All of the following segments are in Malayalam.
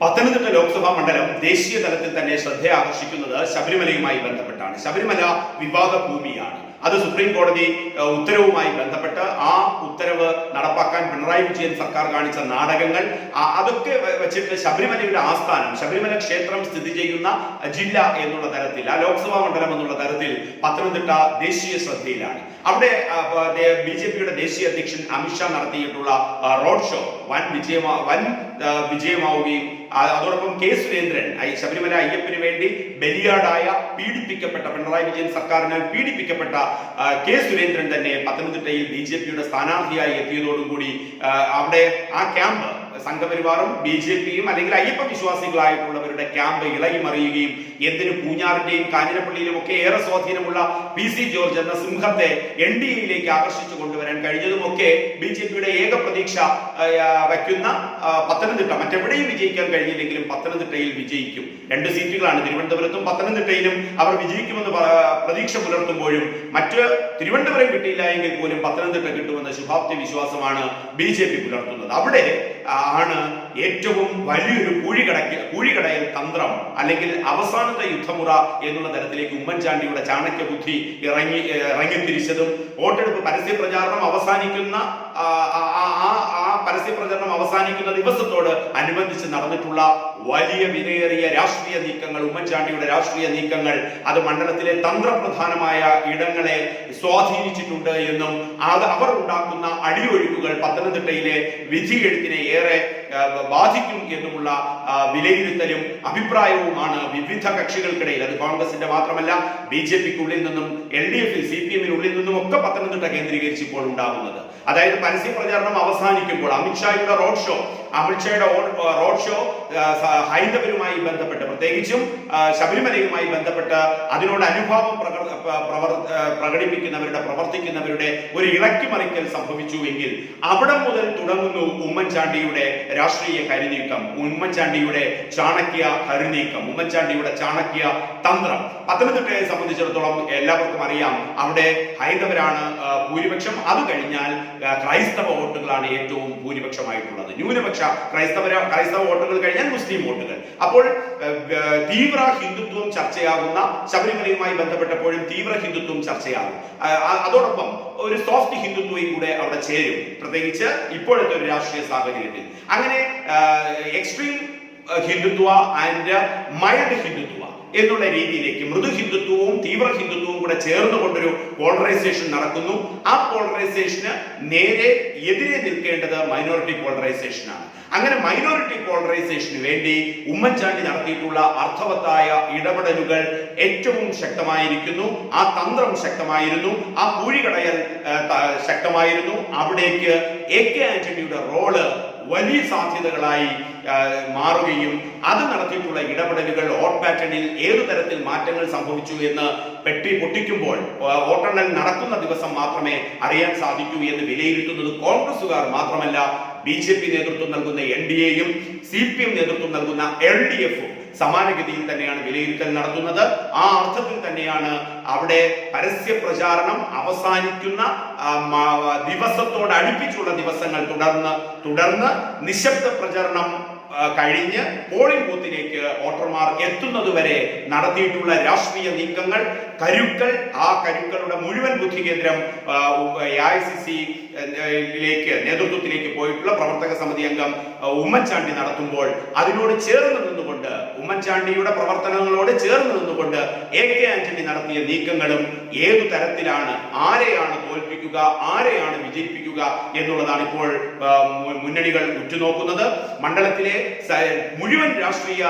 പത്തനംതിട്ട ലോക്സഭാ മണ്ഡലം ദേശീയ തലത്തിൽ തന്നെ ശ്രദ്ധയാകർഷിക്കുന്നത് ശബരിമലയുമായി ബന്ധപ്പെട്ടാണ്. ശബരിമല വിവാദ ഭൂമിയാണ്. അത് സുപ്രീം കോടതി ഉത്തരവുമായി ബന്ധപ്പെട്ട് ആ ഉത്തരവ് നടപ്പാക്കാൻ പിണറായി വിജയൻ സർക്കാർ കാണിച്ച നാടകങ്ങൾ അതൊക്കെ വെച്ചിട്ട് ശബരിമലയുടെ ആസ്ഥാനം ശബരിമല ക്ഷേത്രം സ്ഥിതി ചെയ്യുന്ന ജില്ല എന്നുള്ള തരത്തിൽ ആ ലോക്സഭാ മണ്ഡലം എന്നുള്ള തരത്തിൽ പത്തനംതിട്ട ദേശീയ ശ്രദ്ധയിലാണ്. അവിടെ ബി ജെ പിയുടെ ദേശീയ അധ്യക്ഷൻ അമിത്ഷാ നടത്തിയിട്ടുള്ള റോഡ് ഷോ വൻ വിജയമാ വൻ വിജയമാവുകയും അതോടൊപ്പം കെ സുരേന്ദ്രൻ ശബരിമല അയ്യപ്പന് വേണ്ടി ബലിയാടായ പീഡിപ്പിക്കപ്പെട്ട പിണറായി വിജയൻ സർക്കാരിനാൽ പീഡിപ്പിക്കപ്പെട്ട കെ സുരേന്ദ്രൻ തന്നെ പത്തനംതിട്ടയിൽ ബി ജെ പിയുടെ സ്ഥാനാർത്ഥിയായി എത്തിയതോടുകൂടി അവിടെ ആ ക്യാമ്പ് സംഘപരിവാറും ബി ജെ പിയും അല്ലെങ്കിൽ അയ്യപ്പ വിശ്വാസികളായിട്ടുള്ളവരുടെ ക്യാമ്പ് ഇളകി മറിയുകയും എന്തിന് പൂഞ്ഞാറിന്റെയും കാഞ്ഞിരപ്പള്ളിയിലും ഒക്കെ ഏറെ സ്വാധീനമുള്ള പി സി ജോർജ് എന്ന സിംഹത്തെ എൻ ഡി എയിലേക്ക് ആകർഷിച്ചു കൊണ്ടുവരാൻ കഴിഞ്ഞതുമൊക്കെ ബി ജെ പിയുടെ ഏക പ്രതീക്ഷ വയ്ക്കുന്ന പത്തനംതിട്ട. മറ്റെവിടെയും വിജയിക്കാൻ കഴിഞ്ഞില്ലെങ്കിലും പത്തനംതിട്ടയിൽ വിജയിക്കും. രണ്ട് സീറ്റുകളാണ് തിരുവനന്തപുരത്തും പത്തനംതിട്ടയിലും അവർ വിജയിക്കുമെന്ന് പ്രതീക്ഷ പുലർത്തുമ്പോഴും മറ്റ് തിരുവനന്തപുരം കിട്ടിയില്ല എങ്കിൽ പോലും പത്തനംതിട്ട കിട്ടുമെന്ന ശുഭാപ്തി വിശ്വാസമാണ് ബി ജെ പി പുലർത്തുന്നത്. അവിടെ ആണ് ഏറ്റവും വലിയൊരു കുഴികടക്ക് കുഴികടയൽ തന്ത്രം അല്ലെങ്കിൽ അവസാനത്തെ യുദ്ധമുറ എന്നുള്ള തരത്തിലേക്ക് ഉമ്മൻചാണ്ടിയുടെ ചാണക്യ ബുദ്ധി ഇറങ്ങി ഇറങ്ങിത്തിരിച്ചതും വോട്ടെടുപ്പ് പരസ്യ പ്രചാരണം അവസാനിക്കുന്ന ആ, പരസ്യ പ്രചരണം അവസാനിക്കുന്ന ദിവസത്തോട് അനുബന്ധിച്ച് നടന്നിട്ടുള്ള വലിയ വിലയേറിയ രാഷ്ട്രീയ നീക്കങ്ങൾ ഉമ്മൻചാണ്ടിയുടെ രാഷ്ട്രീയ നീക്കങ്ങൾ അത് മണ്ഡലത്തിലെ തന്ത്രപ്രധാനമായ ഇടങ്ങളെ സ്വാധീനിച്ചിട്ടുണ്ട് എന്നും അത് അവർ ഉണ്ടാക്കുന്ന അടിയൊഴുക്കുകൾ പത്തനംതിട്ടയിലെ വിധിയെഴുത്തിനെ ഏറെ ബാധിക്കും എന്നുമുള്ള വിലയിരുത്തലും അഭിപ്രായവുമാണ് വിവിധ കക്ഷികൾക്കിടയിൽ. അത് കോൺഗ്രസിന്റെ മാത്രമല്ല ബി ജെ പിക്കുള്ളിൽ നിന്നും എൽ ഡി എഫിൽ സി പി എമ്മിനുള്ളിൽ നിന്നും ഒക്കെ പത്തനംതിട്ട കേന്ദ്രീകരിച്ച് ഇപ്പോൾ ഉണ്ടാകുന്നത്. അതായത് പരസ്യ പ്രചാരണം അവസാനിക്കുമ്പോൾ അമിത്ഷായുടെ റോഡ് ഷോ അമിത്ഷായുടെ റോഡ് ഷോ ഹൈന്ദവരുമായി ബന്ധപ്പെട്ട് പ്രത്യേകിച്ചും ശബരിമലയുമായി ബന്ധപ്പെട്ട് അതിനോട് അനുഭാവം പ്രകടിപ്പിക്കുന്നവരുടെ പ്രവർത്തിക്കുന്നവരുടെ ഒരു ഇളക്കിമറിക്കൽ സംഭവിച്ചു എങ്കിൽ അവിടെ മുതൽ തുടങ്ങുന്നു ഉമ്മൻചാണ്ടിയുടെ രാഷ്ട്രീയ കരുനീക്കം. ഉമ്മൻചാണ്ടിയുടെ ചാണക്യ കരുനീക്കം ഉമ്മൻചാണ്ടിയുടെ ചാണക്യ തന്ത്രം. പത്തനംതിട്ടയെ സംബന്ധിച്ചിടത്തോളം എല്ലാവർക്കും അറിയാം അവിടെ ഹൈന്ദവരാണ് ഭൂരിപക്ഷം. അത് കഴിഞ്ഞാൽ ക്രൈസ്തവ വോട്ടുകളാണ് ഏറ്റവും ഭൂരിപക്ഷമായിട്ടുള്ളത്. ന്യൂനപക്ഷ ക്രൈസ്തവ ക്രൈസ്തവ വോട്ടുകൾ കഴിഞ്ഞാൽ മുസ്ലിം വോട്ടുകൾ. അപ്പോൾ തീവ്ര ഹിന്ദുത്വം ചർച്ചയാകുന്ന ശബരിമലയുമായി ബന്ധപ്പെട്ടപ്പോഴും തീവ്ര ഹിന്ദുത്വം ചർച്ചയാകും. അതോടൊപ്പം ഒരു സോഫ്റ്റ് ഹിന്ദുത്വയും കൂടെ അവിടെ ചേരും. പ്രത്യേകിച്ച് ഇപ്പോഴത്തെ ഒരു രാഷ്ട്രീയ സാഹചര്യത്തിൽ. അങ്ങനെ extreme Hindutva and mild Hindutva എന്നുള്ള രീതിയിലേക്ക് മൃദു ഹിന്ദുത്വവും തീവ്ര ഹിന്ദുത്വവും കൂടെ ചേർന്നുകൊണ്ടൊരു പോളറൈസേഷൻ നടക്കുന്നു. ആ പോളറൈസേഷന് നേരെ എതിരെ നിൽക്കേണ്ടത് മൈനോറിറ്റി പോളറൈസേഷനാണ് അങ്ങനെ മൈനോറിറ്റി പോളറൈസേഷന് വേണ്ടി ഉമ്മൻചാണ്ടി നടത്തിയിട്ടുള്ള അർത്ഥവത്തായ ഇടപെടലുകൾ ഏറ്റവും ശക്തമായിരിക്കുന്നു. ആ തന്ത്രം ശക്തമായിരുന്നു. ആ പൂഴികടയൽ ശക്തമായിരുന്നു. അവിടേക്ക് എ കെ ആന്റണിയുടെ റോൾ വലിയ സാധ്യതകളായി മാറുകയും അത് നടത്തിയിട്ടുള്ള ഇടപെടലുകൾ ഓട്ട് പാറ്റേണിൽ ഏതു തരത്തിൽ മാറ്റങ്ങൾ സംഭവിച്ചു എന്ന് പെട്ടി പൊട്ടിക്കുമ്പോൾ വോട്ടെണ്ണൽ നടക്കുന്ന ദിവസം മാത്രമേ അറിയാൻ സാധിക്കൂ എന്ന് വിലയിരുത്തുന്നത് കോൺഗ്രസുകാർ മാത്രമല്ല ബി ജെ പി നേതൃത്വം നൽകുന്ന എൻ ഡി എയും സി പി എം നേതൃത്വം നൽകുന്ന എൽ ഡി എഫും. സമാനഗതിയിൽ തന്നെയാണ് വിലയിരുത്തൽ നടത്തുന്നത്. ആ അർത്ഥത്തിൽ തന്നെയാണ് അവിടെ പരസ്യ പ്രചാരണം അവസാനിക്കുന്ന ദിവസത്തോട് അടുപ്പിച്ചുള്ള ദിവസങ്ങൾ തുടർന്ന് തുടർന്ന് നിശബ്ദ പ്രചരണം കഴിഞ്ഞ് പോളിംഗ് ബൂത്തിലേക്ക് വോട്ടർമാർ എത്തുന്നത് വരെ നടത്തിയിട്ടുള്ള രാഷ്ട്രീയ നീക്കങ്ങൾ കരുക്കൾ ആ കരുക്കളുടെ മുഴുവൻ ബുദ്ധി കേന്ദ്രം എ ഐ സി സി ലേക്ക് നേതൃത്വത്തിലേക്ക് പോയിട്ടുള്ള പ്രവർത്തക സമിതി അംഗം ഉമ്മൻചാണ്ടി നടത്തുമ്പോൾ അതിനോട് ചേർന്ന് നിന്നുകൊണ്ട് ഉമ്മൻചാണ്ടിയുടെ പ്രവർത്തനങ്ങളോട് ചേർന്ന് നിന്നുകൊണ്ട് എ കെ ആന്റണി നടത്തിയ നീക്കങ്ങളും ഏതു തരത്തിലാണ് ആരെയാണ് തോൽപ്പിക്കുക ആരെയാണ് വിജയിപ്പിക്കുക എന്നുള്ളതാണ് ഇപ്പോൾ മുന്നണികൾ ഉറ്റുനോക്കുന്നത്. മണ്ഡലത്തിലെ മുഴുവൻ രാഷ്ട്രീയ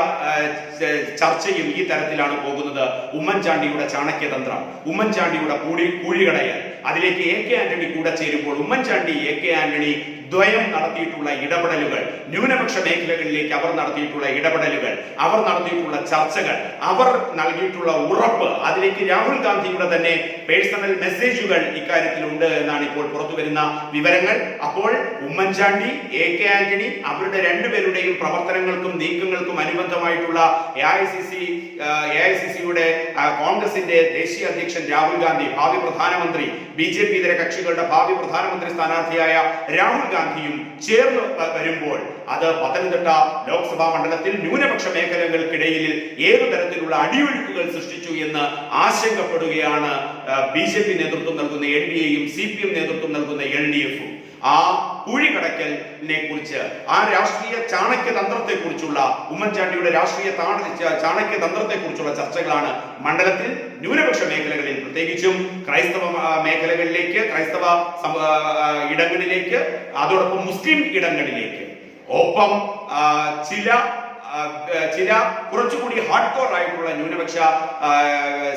ചർച്ചയും ഈ തരത്തിലാണ് പോകുന്നത് ഉമ്മൻചാണ്ടിയുടെ ചാണക്യതന്ത്രം. ഉമ്മൻചാണ്ടിയുടെ കൂടി കൂഴികടയൽ. അതിലേക്ക് എ കെ ആന്റണി കൂടെ ചേരുമ്പോൾ ഉമ്മൻചാണ്ടി എ കെ ആന്റണി ദ്വയം നടത്തിയിട്ടുള്ള ഇടപെടലുകൾ ന്യൂനപക്ഷ മേഖലകളിലേക്ക് അവർ നടത്തിയിട്ടുള്ള ഇടപെടലുകൾ അവർ നടത്തിയിട്ടുള്ള ചർച്ചകൾ അവർ നൽകിയിട്ടുള്ള ഉറപ്പ് അതിലേക്ക് രാഹുൽ ഗാന്ധിയുടെ തന്നെ പേഴ്സണൽ മെസ്സേജുകൾ ഇക്കാര്യത്തിൽ ഉണ്ട് എന്നാണ് ഇപ്പോൾ പുറത്തു വരുന്ന വിവരങ്ങൾ. അപ്പോൾ ഉമ്മൻചാണ്ടി എ കെ ആന്റണി അവരുടെ രണ്ടുപേരുടെയും പ്രവർത്തനങ്ങൾക്കും നീക്കങ്ങൾക്കും അനുബന്ധമായിട്ടുള്ള A I C C A I C സിയുടെ കോൺഗ്രസിന്റെ ദേശീയ അധ്യക്ഷൻ രാഹുൽ ഗാന്ധി ഭാവി പ്രധാനമന്ത്രി ബി ജെ പി ഇതര കക്ഷികളുടെ ഭാവി പ്രധാനമന്ത്രി സ്ഥാനാർത്ഥിയായ രാഹുൽ ഗാന്ധിയും ചേർന്ന് വരുമ്പോൾ അത് പത്തനംതിട്ട ലോക്സഭാ മണ്ഡലത്തിൽ ന്യൂനപക്ഷ മേഖലകൾക്കിടയിൽ ഏതു തരത്തിലുള്ള അടിയൊഴുക്കുകൾ സൃഷ്ടിച്ചു എന്ന് ആശങ്കപ്പെടുകയാണ് ബി ജെ പി നേതൃത്വം നൽകുന്ന എൻ ഡി എയും സി പി എം നേതൃത്വം നൽകുന്ന എൽ ഡി എഫും. ആ കുഴികടക്കലിനെ കുറിച്ച് ആ രാഷ്ട്രീയ ചാണക്യ തന്ത്രത്തെ കുറിച്ചുള്ള ഉമ്മൻചാണ്ടിയുടെ രാഷ്ട്രീയ ചാണക്യ തന്ത്രത്തെ കുറിച്ചുള്ള ചർച്ചകളാണ് മണ്ഡലത്തിൽ ന്യൂനപക്ഷ മേഖലകളിൽ പ്രത്യേകിച്ചും ക്രൈസ്തവ മേഖലകളിലേക്ക് ക്രൈസ്തവ ഇടങ്ങളിലേക്ക് അതോടൊപ്പം മുസ്ലിം ഇടങ്ങളിലേക്ക്. ഒപ്പം ചില ചില കുറച്ചുകൂടി ഹാർഡ് കോർ ആയിട്ടുള്ള ന്യൂനപക്ഷ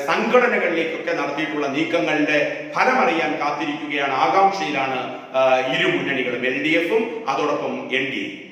സംഘടനകളിലേക്കൊക്കെ നടത്തിയിട്ടുള്ള നീക്കങ്ങളുടെ ഫലമറിയാൻ കാത്തിരിക്കുകയാണ് ആകാംക്ഷയിലാണ് ഇരു മുന്നണികളും എൽ ഡി എഫും അതോടൊപ്പം എൻ ഡി എയും